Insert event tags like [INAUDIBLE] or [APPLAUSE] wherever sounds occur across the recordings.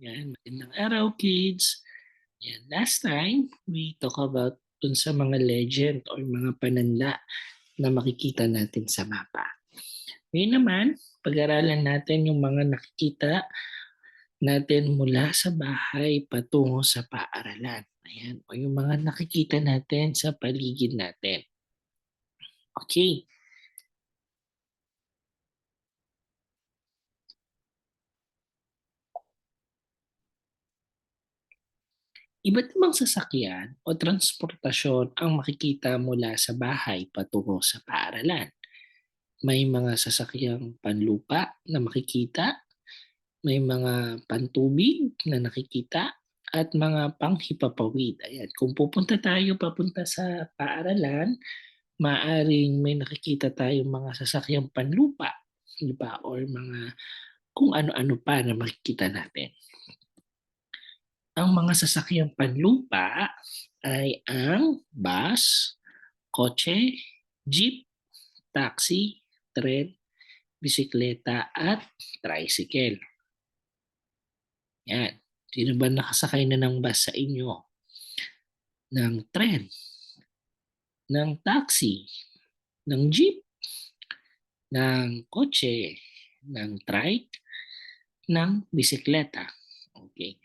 Yan, magandang araw kids. Yan, last time we talk about dun sa mga legend or mga pananla na makikita natin sa mapa. Ngayon naman, pag-aralan natin yung mga nakikita natin mula sa bahay patungo sa paaralan. Ayan, o yung mga nakikita natin sa paligid natin. Okay, Iba't ibang sasakyan o transportasyon ang makikita mula sa bahay patungo sa paaralan. May mga sasakyang panlupa na makikita, may mga pantubig na nakikita, at mga panghipapawid. Ayan. Kung pupunta tayo papunta sa paaralan, maaring may nakikita tayong mga sasakyang panlupa, di ba? Or mga kung ano-ano pa na makikita natin. Ang mga sasakyang panlupa ay ang bus, kotse, jeep, taxi, tren, bisikleta at tricycle. Yan. Sino ba nakasakay na ng bus sa inyo? Ng tren, ng taxi, ng jeep, ng kotse, ng trike, ng bisikleta. Okay.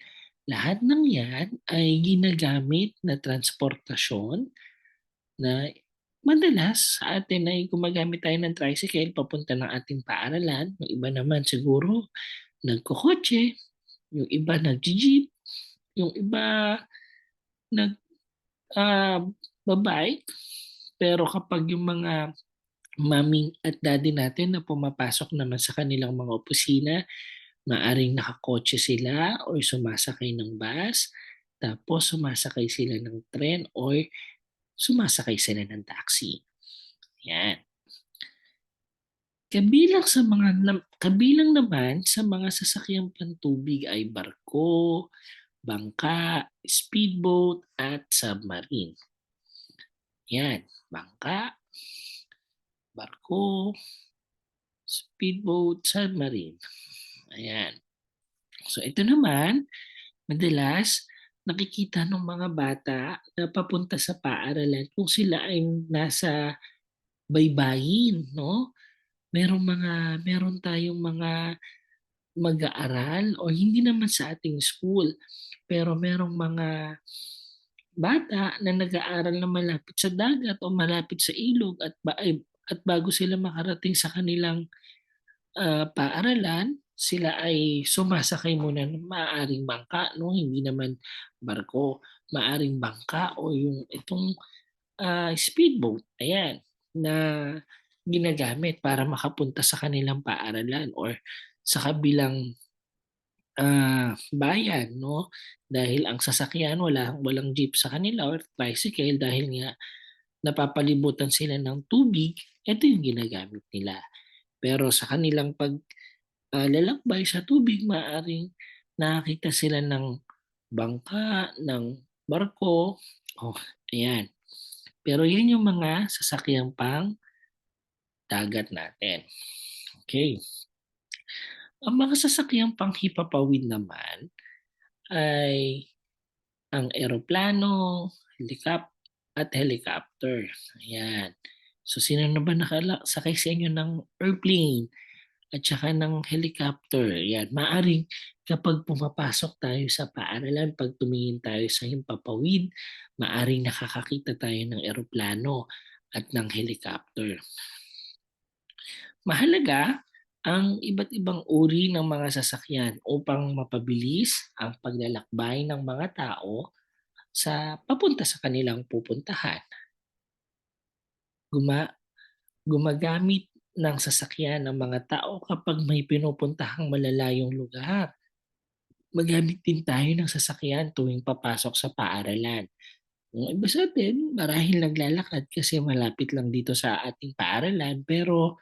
Lahat ng yan ay ginagamit na transportasyon na madalas sa atin ay gumagamit tayo ng tricycle papunta ng ating paaralan. Yung iba naman siguro nagkukotse, yung iba nag-jeep, yung iba nag uh, babike. Pero kapag yung mga maming at daddy natin na pumapasok naman sa kanilang mga opisina, maaring nakakotse sila or sumasakay ng bus, tapos sumasakay sila ng tren or sumasakay sila ng taxi. Yan. Kabilang sa mga kabilang naman sa mga sasakyang pantubig ay barko, bangka, speedboat at submarine. Yan, bangka, barko, speedboat, submarine. Ayan. So ito naman, madalas nakikita ng mga bata na papunta sa paaralan kung sila ay nasa baybayin, no? merong mga meron tayong mga mag-aaral o hindi naman sa ating school pero merong mga bata na nag-aaral na malapit sa dagat o malapit sa ilog at ba, at bago sila makarating sa kanilang uh, paaralan sila ay sumasakay muna ng maaring bangka no? Hindi naman barko maaring bangka o yung itong uh, speedboat ayan na ginagamit para makapunta sa kanilang paaralan or sa kabilang uh, bayan no? Dahil ang sasakyan wala walang jeep sa kanila or tricycle dahil nga napapalibutan sila ng tubig ito yung ginagamit nila. Pero sa kanilang pag lalakbay sa tubig maaring nakakita sila ng bangka ng barko oh ayan pero yan yung mga sasakyang pang dagat natin. Okay. Ang mga sasakyang panghipapawid naman ay ang eroplano, helicop at helicopter. Ayan. So sino na ba nakasakay sa inyo ng airplane at saka ng helicopter? Ayan. Maaring kapag pumapasok tayo sa paaralan, pag tumingin tayo sa himpapawid, maaring nakakakita tayo ng eroplano at ng helicopter. Mahalaga ang iba't ibang uri ng mga sasakyan upang mapabilis ang paglalakbay ng mga tao sa papunta sa kanilang pupuntahan. Guma gumagamit ng sasakyan ng mga tao kapag may pinupuntahang malalayong lugar. Magamit din tayo ng sasakyan tuwing papasok sa paaralan. Yung iba sa atin, marahil naglalakad kasi malapit lang dito sa ating paaralan pero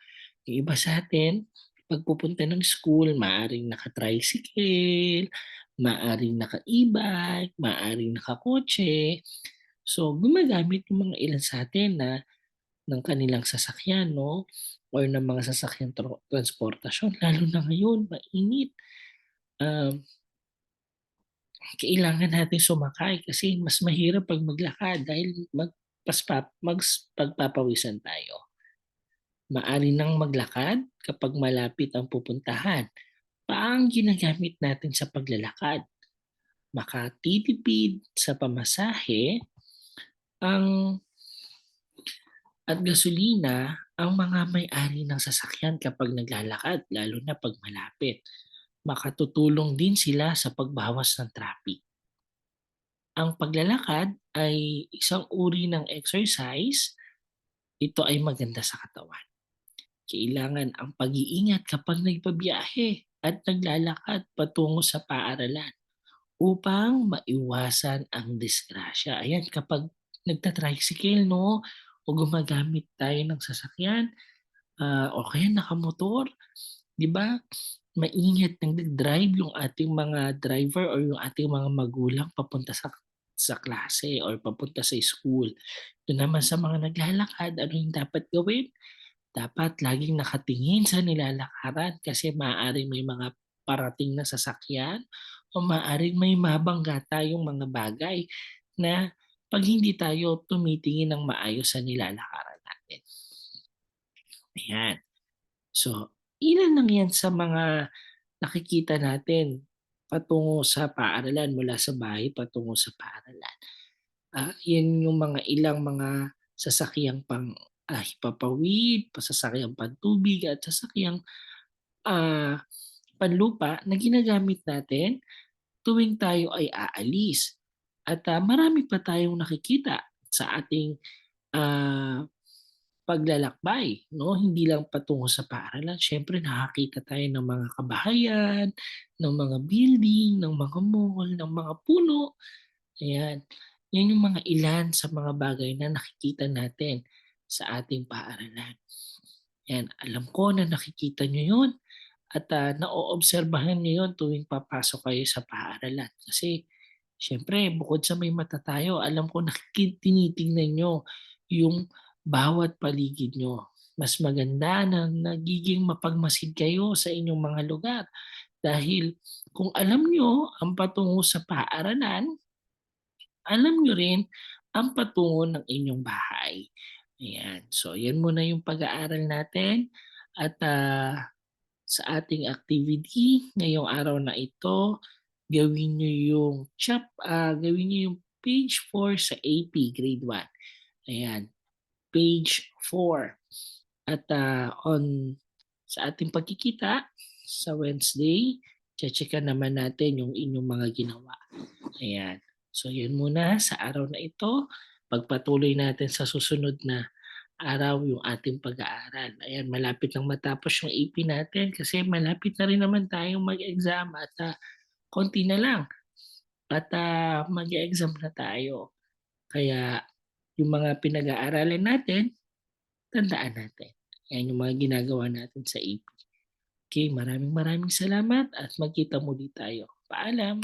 yung iba sa atin, pagpupunta ng school, maaring naka-tricycle, maaring naka-e-bike, maaring naka-kotse. So, gumagamit yung mga ilan sa atin na ng kanilang sasakyan, no? Or ng mga sasakyan tra- transportasyon. [LAUGHS] Lalo na ngayon, mainit. Um, kailangan natin sumakay kasi mas mahirap 'pag maglakad dahil magpaspa mags pagpapawisan tayo. Maaari ng maglakad kapag malapit ang pupuntahan. Paang ginagamit natin sa paglalakad? Makatitipid sa pamasahe ang at gasolina ang mga may-ari ng sasakyan kapag naglalakad lalo na 'pag malapit. Makatutulong din sila sa pagbawas ng traffic. Ang paglalakad ay isang uri ng exercise. Ito ay maganda sa katawan. Kailangan ang pag-iingat kapag nagbabiyahe at naglalakad patungo sa paaralan upang maiwasan ang disgrasya. Ayan, kapag nagta-tricycle 'no, o gumagamit tayo ng sasakyan, ah, o kaya nakamotor, 'di ba, maingat nagda-drive yung ating mga driver or yung ating mga magulang papunta sa sa klase or papunta sa school. Do'n naman sa mga naglalakad, ano yung dapat gawin? Dapat laging nakatingin sa nilalakaran kasi maaaring may mga parating na sasakyan o maaaring may mabangga tayong mga bagay na 'pag hindi tayo tumitingin ng maayos sa nilalakaran natin. Ayan. So, ilan lang 'yan sa mga nakikita natin patungo sa paaralan, mula sa bahay patungo sa paaralan. Ah, 'yan yung mga ilang mga sasakyang pang, himpapawid, pa sasakyang pantubig at sasakyang, ah, panlupa na ginagamit natin tuwing tayo ay aalis. At, ah, marami pa tayong nakikita sa ating, ah, paglalakbay 'no, hindi lang patungo sa paaralan. Siyempre nakakita tayo ng mga kabahayan, ng mga building, ng mga mall, ng mga puno, ayan. 'Yan yung mga ilan sa mga bagay na nakikita natin sa ating paaralan. 'Yan, alam ko na nakikita niyo 'yun at, ah, naoobserbahan niyo 'yun tuwing papasok kayo sa paaralan. Kasi siyempre bukod sa may mata tayo, alam ko tinitingnan niyo yung bawat paligid niyo. Mas maganda na nagiging mapagmasid kayo sa inyong mga lugar dahil kung alam niyo ang patungo sa paaralan, alam niyo rin ang patungo ng inyong bahay. Ayan, so 'yan muna yung pag-aaral natin at, ah, sa ating activity ngayong araw na ito, gawin niyo yung chap ah, gawin niyo yung page 4 sa AP Grade 1. Ayan, page 4 at, ah, on sa ating pagkikita sa Wednesday, che-checkan naman natin yung inyong mga ginawa. Ayan, so 'yun muna sa araw na ito. Pagpatuloy natin sa susunod na araw yung ating pag-aaral. Ayan, malapit ng matapos yung AP natin kasi malapit na rin naman tayong mag-exam at, ah, konti na lang at, ah, mag-e-exam na tayo. Kaya yung mga pinag-aaralan natin, tandaan natin. 'Yan yung mga ginagawa natin sa AP. Okey, maraming maraming salamat at magkita muli tayo. Paalam.